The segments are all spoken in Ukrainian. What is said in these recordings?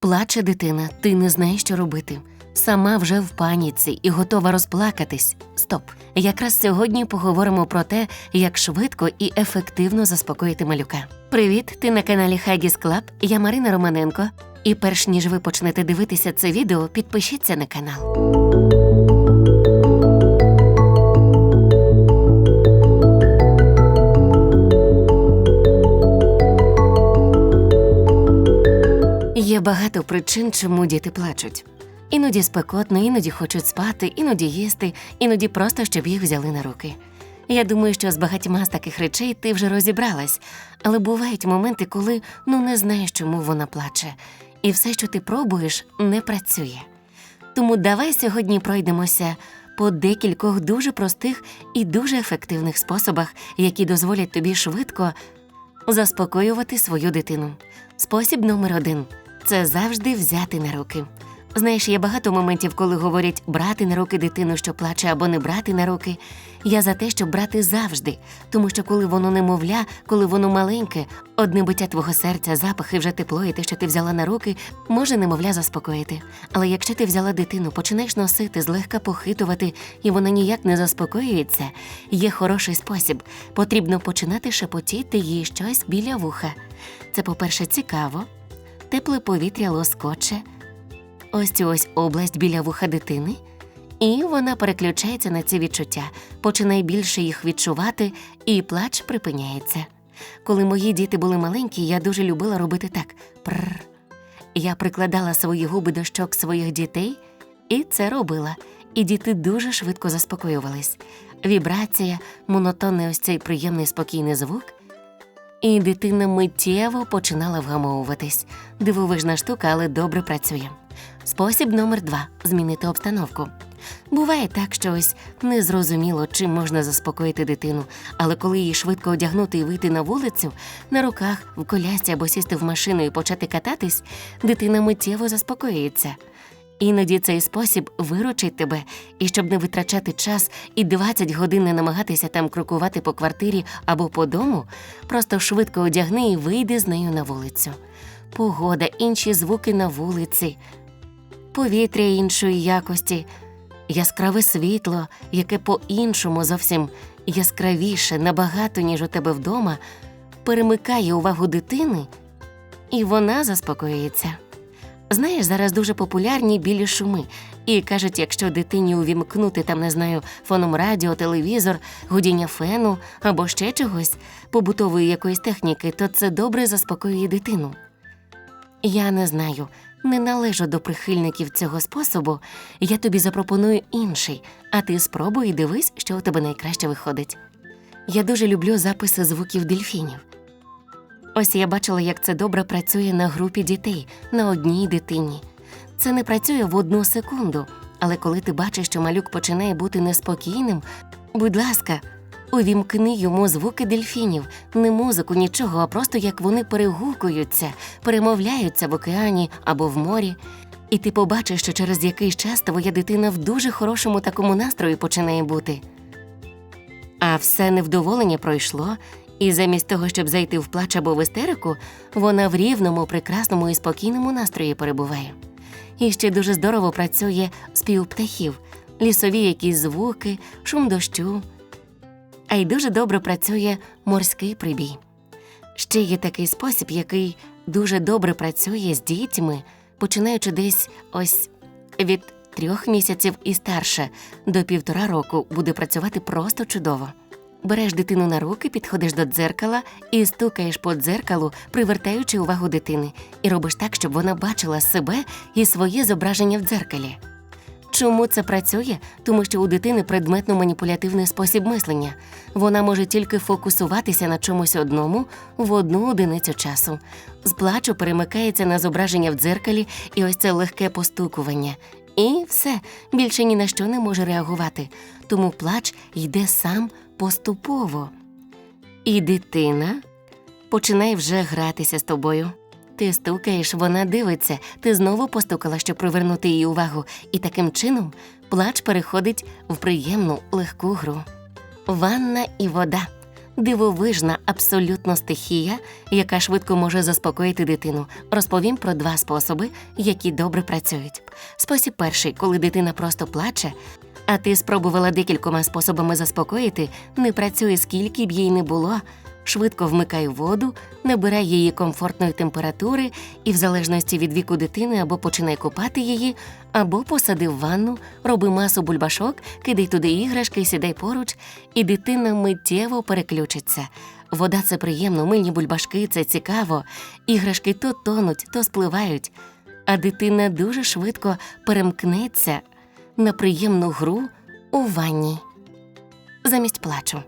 Плаче дитина, ти не знаєш, що робити. Сама вже в паніці і готова розплакатись. Стоп. Якраз сьогодні поговоримо про те, як швидко і ефективно заспокоїти малюка. Привіт, ти на каналі Хагіс Клаб. Я Марина Романенко. І перш ніж ви почнете дивитися це відео, підпишіться на канал. Є багато причин, чому діти плачуть. Іноді спекотно, іноді хочуть спати, іноді їсти, іноді просто щоб їх взяли на руки. Я думаю, що з багатьма з таких речей ти вже розібралась, але бувають моменти, коли ну не знаєш, чому вона плаче, і все, що ти пробуєш, не працює. Тому давай сьогодні пройдемося по декількох дуже простих і дуже ефективних способах, які дозволять тобі швидко заспокоювати свою дитину. Спосіб номер один це завжди взяти на руки. Знаєш, є багато моментів, коли говорять брати на руки дитину, що плаче, або не брати на руки. Я за те, щоб брати завжди, тому що коли воно немовля, коли воно маленьке, одне биття твого серця, запах і вже тепло, і те, що ти взяла на руки, може немовля заспокоїти. Але якщо ти взяла дитину, починаєш носити, злегка похитувати, і вона ніяк не заспокоюється, є хороший спосіб. Потрібно починати шепотіти їй щось біля вуха. Це, по-перше, цікаво, тепле повітря лоскоче, ось ось область біля вуха дитини, і вона переключається на ці відчуття, починає більше їх відчувати, і плач припиняється. Коли мої діти були маленькі, я дуже любила робити так прр. Я прикладала свої губи до щок своїх дітей і це робила. І діти дуже швидко заспокоювались. Вібрація, монотонний ось цей приємний спокійний звук, і дитина миттєво починала вгамовуватись. Дивовижна штука, але добре працює. Спосіб номер два змінити обстановку. Буває так, що ось незрозуміло, чим можна заспокоїти дитину, але коли її швидко одягнути і вийти на вулицю, на руках, в колясці або сісти в машину і почати кататись, дитина миттєво заспокоюється. Іноді цей спосіб виручить тебе, і щоб не витрачати час і 20 годин не намагатися там крокувати по квартирі або по дому, просто швидко одягни і вийди з нею на вулицю. Погода, інші звуки на вулиці, повітря іншої якості, яскраве світло, яке по-іншому зовсім яскравіше, набагато, ніж у тебе вдома, перемикає увагу дитини, і вона заспокоюється. Знаєш, зараз дуже популярні білі шуми, і кажуть, якщо дитині увімкнути там, не знаю, фоном радіо, телевізор, гудіння фену або ще чогось, побутової якоїсь техніки, то це добре заспокоює дитину. Я не знаю, не належу до прихильників цього способу, я тобі запропоную інший, а ти спробуй і дивись, що у тебе найкраще виходить. Я дуже люблю записи звуків дельфінів. Ось я бачила, як це добре працює на групі дітей, на одній дитині. Це не працює в одну секунду, але коли ти бачиш, що малюк починає бути неспокійним, будь ласка, увімкни йому звуки дельфінів, не музику, нічого, а просто як вони перегукуються, перемовляються в океані або в морі. І ти побачиш, що через якийсь час твоя дитина в дуже хорошому такому настрої починає бути. А все невдоволення пройшло, і замість того, щоб зайти в плач або в істерику, вона в рівному, прекрасному і спокійному настрої перебуває. І ще дуже здорово працює спів птахів, лісові якісь звуки, шум дощу. А й дуже добре працює морський прибій. Ще є такий спосіб, який дуже добре працює з дітьми, починаючи десь ось від трьох місяців і старше до півтора року буде працювати просто чудово. Береш дитину на руки, підходиш до дзеркала і стукаєш по дзеркалу, привертаючи увагу дитини, і робиш так, щоб вона бачила себе і своє зображення в дзеркалі. Чому це працює? Тому що у дитини предметно-маніпулятивний спосіб мислення. Вона може тільки фокусуватися на чомусь одному в одну одиницю часу. З плачу перемикається на зображення в дзеркалі і ось це легке постукування. І все, більше ні на що не може реагувати. Тому плач йде сам поступово. І дитина починає вже гратися з тобою. Ти стукаєш, вона дивиться, ти знову постукала, щоб привернути її увагу, і таким чином плач переходить в приємну легку гру. Ванна і вода. дивовижна абсолютно стихія, яка швидко може заспокоїти дитину. Розповім про два способи, які добре працюють. Спосіб перший, коли дитина просто плаче. А ти спробувала декількома способами заспокоїти, не працює скільки б їй не було. Швидко вмикай воду, набирай її комфортної температури і, в залежності від віку дитини, або починай купати її, або посади в ванну, роби масу бульбашок, кидай туди іграшки, сідай поруч, і дитина миттєво переключиться. Вода це приємно, мильні бульбашки це цікаво. Іграшки то тонуть, то спливають. А дитина дуже швидко перемкнеться на приємну гру у ванні замість плачу.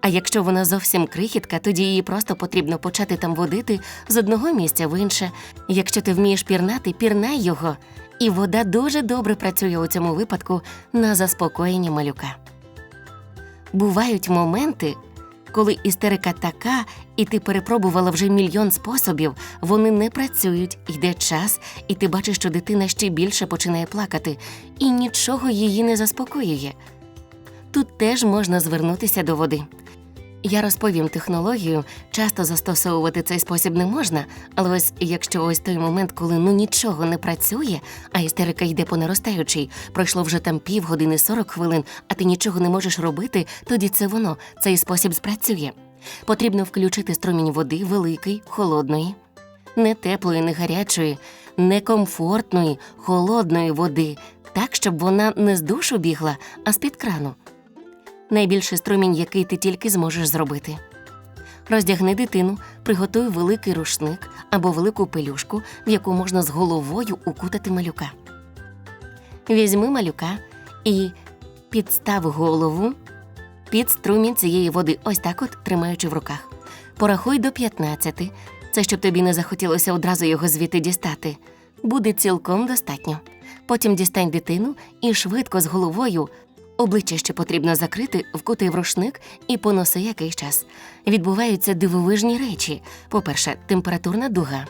А якщо вона зовсім крихітка, тоді її просто потрібно почати там водити з одного місця в інше. Якщо ти вмієш пірнати, пірнай його. І вода дуже добре працює у цьому випадку на заспокоєнні малюка. Бувають моменти, коли істерика така, і ти перепробувала вже мільйон способів, вони не працюють, йде час, і ти бачиш, що дитина ще більше починає плакати, і нічого її не заспокоює. Тут теж можна звернутися до води. Я розповім технологію, часто застосовувати цей спосіб не можна, але ось якщо ось той момент, коли ну нічого не працює, а істерика йде по наростаючій, пройшло вже там півгодини 40 хвилин, а ти нічого не можеш робити, тоді це воно, цей спосіб спрацює. Потрібно включити струмінь води великий, холодної, не теплої, не гарячої, не комфортної, холодної води, так, щоб вона не з душу бігла, а з-під крану найбільший струмінь, який ти тільки зможеш зробити. Роздягни дитину, приготуй великий рушник або велику пелюшку, в яку можна з головою укутати малюка. Візьми малюка і підстав голову під струмінь цієї води, ось так от тримаючи в руках. Порахуй до 15. Це щоб тобі не захотілося одразу його звідти дістати. Буде цілком достатньо. Потім дістань дитину і швидко з головою Обличчя ще потрібно закрити, вкути в рушник і поноси якийсь час. Відбуваються дивовижні речі. По-перше, температурна дуга.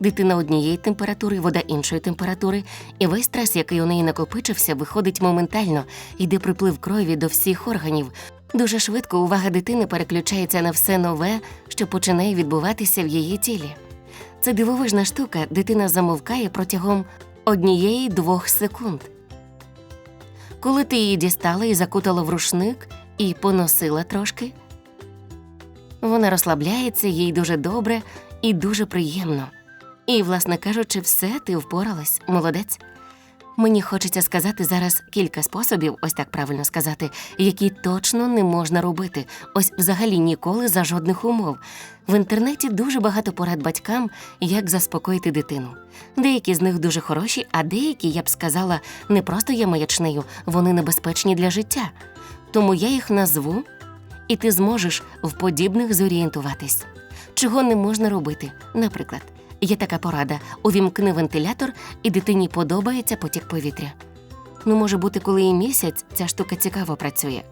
Дитина однієї температури, вода іншої температури, і весь стрес, який у неї накопичився, виходить моментально, йде приплив крові до всіх органів. Дуже швидко увага дитини переключається на все нове, що починає відбуватися в її тілі. Це дивовижна штука, дитина замовкає протягом однієї-двох секунд. Коли ти її дістала і закутала в рушник і поносила трошки, вона розслабляється, їй дуже добре і дуже приємно. І, власне кажучи, все ти впоралась, молодець. Мені хочеться сказати зараз кілька способів, ось так правильно сказати, які точно не можна робити, ось взагалі ніколи за жодних умов. В інтернеті дуже багато порад батькам, як заспокоїти дитину. Деякі з них дуже хороші, а деякі, я б сказала, не просто є маячнею, вони небезпечні для життя. Тому я їх назву, і ти зможеш в подібних зорієнтуватись. Чого не можна робити, наприклад. Є така порада: увімкни вентилятор, і дитині подобається потік повітря. Ну, може бути, коли і місяць ця штука цікаво працює.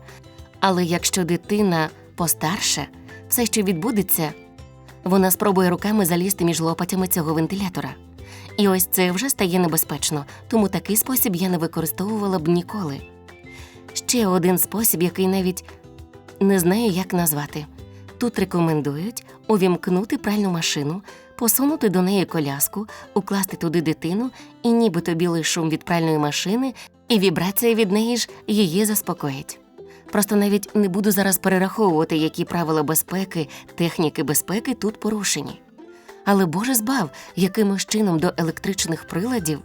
Але якщо дитина постарше, все, що відбудеться, вона спробує руками залізти між лопатями цього вентилятора. І ось це вже стає небезпечно, тому такий спосіб я не використовувала б ніколи. Ще один спосіб, який навіть не знаю, як назвати. Тут рекомендують увімкнути пральну машину, посунути до неї коляску, укласти туди дитину, і нібито білий шум від пральної машини, і вібрація від неї ж її заспокоїть. Просто навіть не буду зараз перераховувати, які правила безпеки, техніки безпеки тут порушені. Але Боже збав, якимось чином до електричних приладів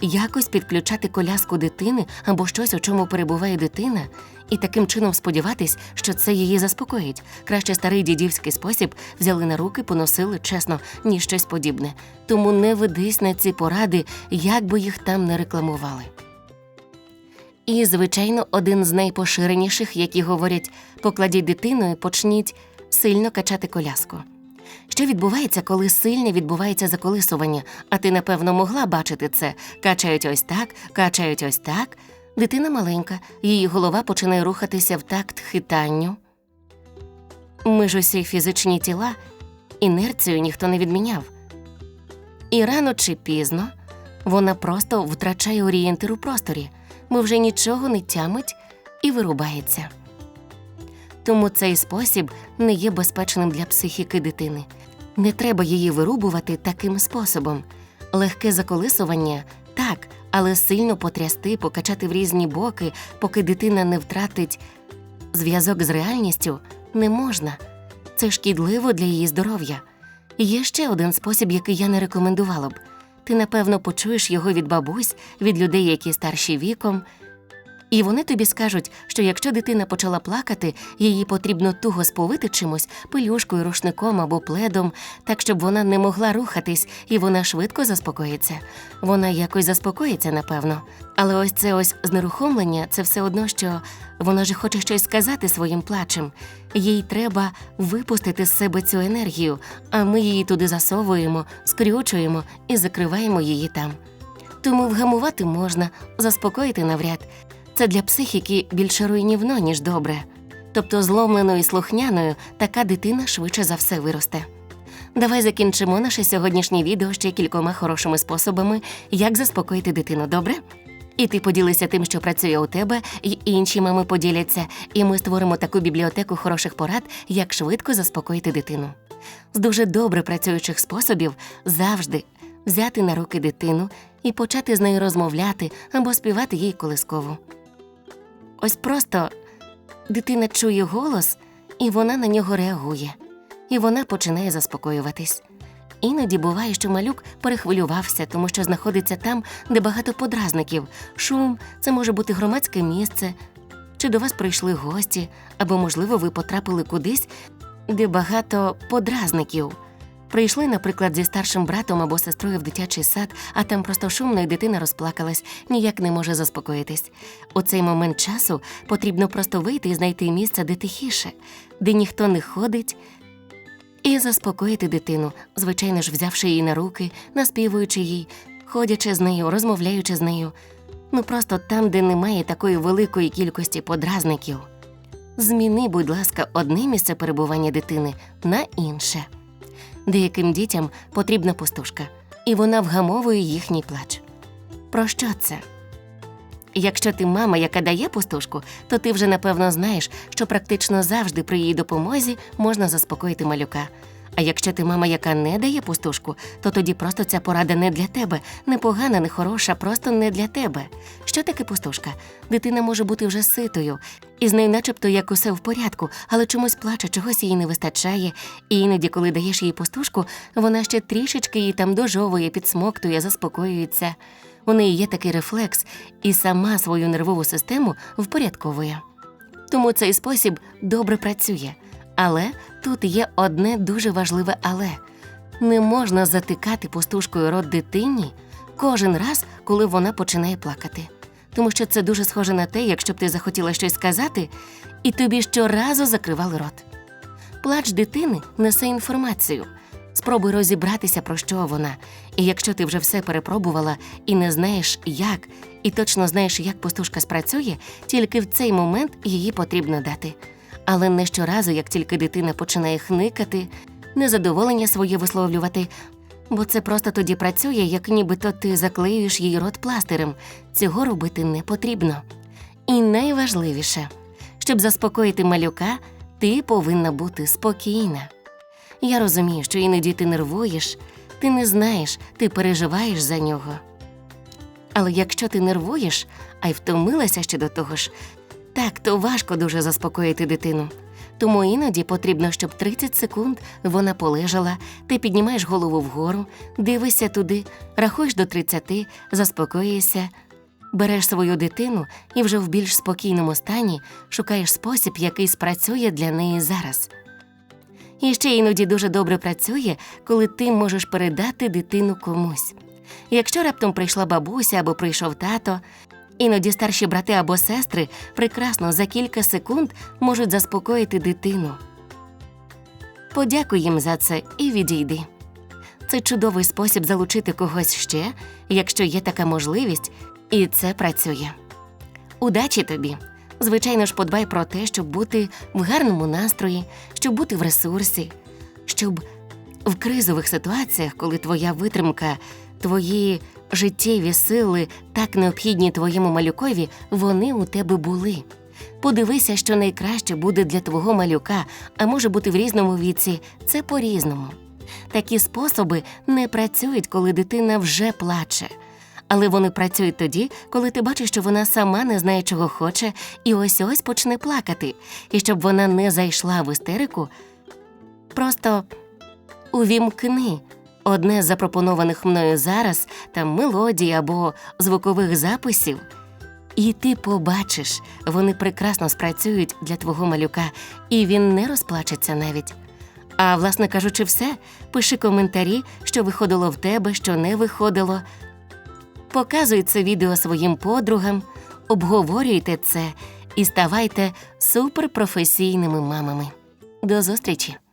якось підключати коляску дитини або щось, у чому перебуває дитина, і таким чином сподіватись, що це її заспокоїть. Краще старий дідівський спосіб взяли на руки, поносили чесно, ніж щось подібне. Тому не ведись на ці поради, як би їх там не рекламували. І, звичайно, один з найпоширеніших, які говорять покладіть дитину і почніть сильно качати коляску. Що відбувається, коли сильне відбувається заколисування, а ти, напевно, могла бачити це. Качають ось так, качають ось так. Дитина маленька, її голова починає рухатися в такт хитанню. Ми ж усі фізичні тіла, інерцію ніхто не відміняв. І рано чи пізно вона просто втрачає орієнтир у просторі, ми вже нічого не тямить і вирубається. Тому цей спосіб не є безпечним для психіки дитини. Не треба її вирубувати таким способом. Легке заколисування так, але сильно потрясти, покачати в різні боки, поки дитина не втратить зв'язок з реальністю, не можна. Це шкідливо для її здоров'я. Є ще один спосіб, який я не рекомендувала б. Ти, напевно, почуєш його від бабусь, від людей, які старші віком. І вони тобі скажуть, що якщо дитина почала плакати, її потрібно туго сповити чимось, пелюшкою, рушником або пледом, так щоб вона не могла рухатись, і вона швидко заспокоїться. Вона якось заспокоїться, напевно. Але ось це ось знерухомлення це все одно, що вона ж хоче щось сказати своїм плачем. Їй треба випустити з себе цю енергію, а ми її туди засовуємо, скрючуємо і закриваємо її там. Тому вгамувати можна, заспокоїти навряд. Це для психіки більше руйнівно, ніж добре. Тобто зломленою і слухняною така дитина швидше за все виросте. Давай закінчимо наше сьогоднішнє відео ще кількома хорошими способами, як заспокоїти дитину, добре? І ти поділися тим, що працює у тебе, і інші мами поділяться, і ми створимо таку бібліотеку хороших порад, як швидко заспокоїти дитину. З дуже добре працюючих способів завжди взяти на руки дитину і почати з нею розмовляти або співати їй колискову. Ось просто дитина чує голос, і вона на нього реагує, і вона починає заспокоюватись. Іноді буває, що малюк перехвилювався, тому що знаходиться там, де багато подразників. Шум це може бути громадське місце, чи до вас прийшли гості, або, можливо, ви потрапили кудись, де багато подразників. Прийшли, наприклад, зі старшим братом або сестрою в дитячий сад, а там просто шумно, і дитина розплакалась, ніяк не може заспокоїтись. У цей момент часу потрібно просто вийти і знайти місце, де тихіше, де ніхто не ходить, і заспокоїти дитину, звичайно ж, взявши її на руки, наспівуючи їй, ходячи з нею, розмовляючи з нею. Ну просто там, де немає такої великої кількості подразників. Зміни, будь ласка, одне місце перебування дитини на інше. Деяким дітям потрібна пустушка, і вона вгамовує їхній плач. Про що це? Якщо ти мама, яка дає пустушку, то ти вже напевно знаєш, що практично завжди при її допомозі можна заспокоїти малюка. А якщо ти мама, яка не дає пустушку, то тоді просто ця порада не для тебе, не погана, не хороша, просто не для тебе. Що таке пустушка? Дитина може бути вже ситою, і з нею, начебто, як усе в порядку, але чомусь плаче, чогось їй не вистачає. І іноді, коли даєш їй пустушку, вона ще трішечки її там дожовує, підсмоктує, заспокоюється. У неї є такий рефлекс і сама свою нервову систему впорядковує. Тому цей спосіб добре працює. Але тут є одне дуже важливе але не можна затикати пустушкою рот дитині кожен раз, коли вона починає плакати. Тому що це дуже схоже на те, якщо б ти захотіла щось сказати, і тобі щоразу закривали рот. Плач дитини несе інформацію. Спробуй розібратися, про що вона. І якщо ти вже все перепробувала і не знаєш, як, і точно знаєш, як пустушка спрацює, тільки в цей момент її потрібно дати. Але не щоразу, як тільки дитина починає хникати, незадоволення своє висловлювати, бо це просто тоді працює, як нібито ти заклеюєш її рот пластирем. Цього робити не потрібно. І найважливіше, щоб заспокоїти малюка, ти повинна бути спокійна. Я розумію, що іноді ти нервуєш, ти не знаєш, ти переживаєш за нього. Але якщо ти нервуєш, а й втомилася ще до того ж, так, то важко дуже заспокоїти дитину. Тому іноді потрібно, щоб 30 секунд вона полежала, ти піднімаєш голову вгору, дивишся туди, рахуєш до 30, заспокоїшся, береш свою дитину і вже в більш спокійному стані шукаєш спосіб, який спрацює для неї зараз. І ще іноді дуже добре працює, коли ти можеш передати дитину комусь. Якщо раптом прийшла бабуся або прийшов тато, іноді старші брати або сестри прекрасно за кілька секунд можуть заспокоїти дитину. Подякуй їм за це і відійди. Це чудовий спосіб залучити когось ще, якщо є така можливість, і це працює. Удачі тобі! Звичайно ж, подбай про те, щоб бути в гарному настрої, щоб бути в ресурсі, щоб в кризових ситуаціях, коли твоя витримка, твої життєві сили так необхідні твоєму малюкові, вони у тебе були. Подивися, що найкраще буде для твого малюка, а може бути в різному віці. Це по-різному. Такі способи не працюють, коли дитина вже плаче. Але вони працюють тоді, коли ти бачиш, що вона сама не знає, чого хоче, і ось ось почне плакати. І щоб вона не зайшла в істерику, просто увімкни одне з запропонованих мною зараз там мелодій або звукових записів. І ти побачиш, вони прекрасно спрацюють для твого малюка, і він не розплачеться навіть. А власне кажучи, все, пиши коментарі, що виходило в тебе, що не виходило. Показуй це відео своїм подругам, обговорюйте це і ставайте суперпрофесійними мамами. До зустрічі!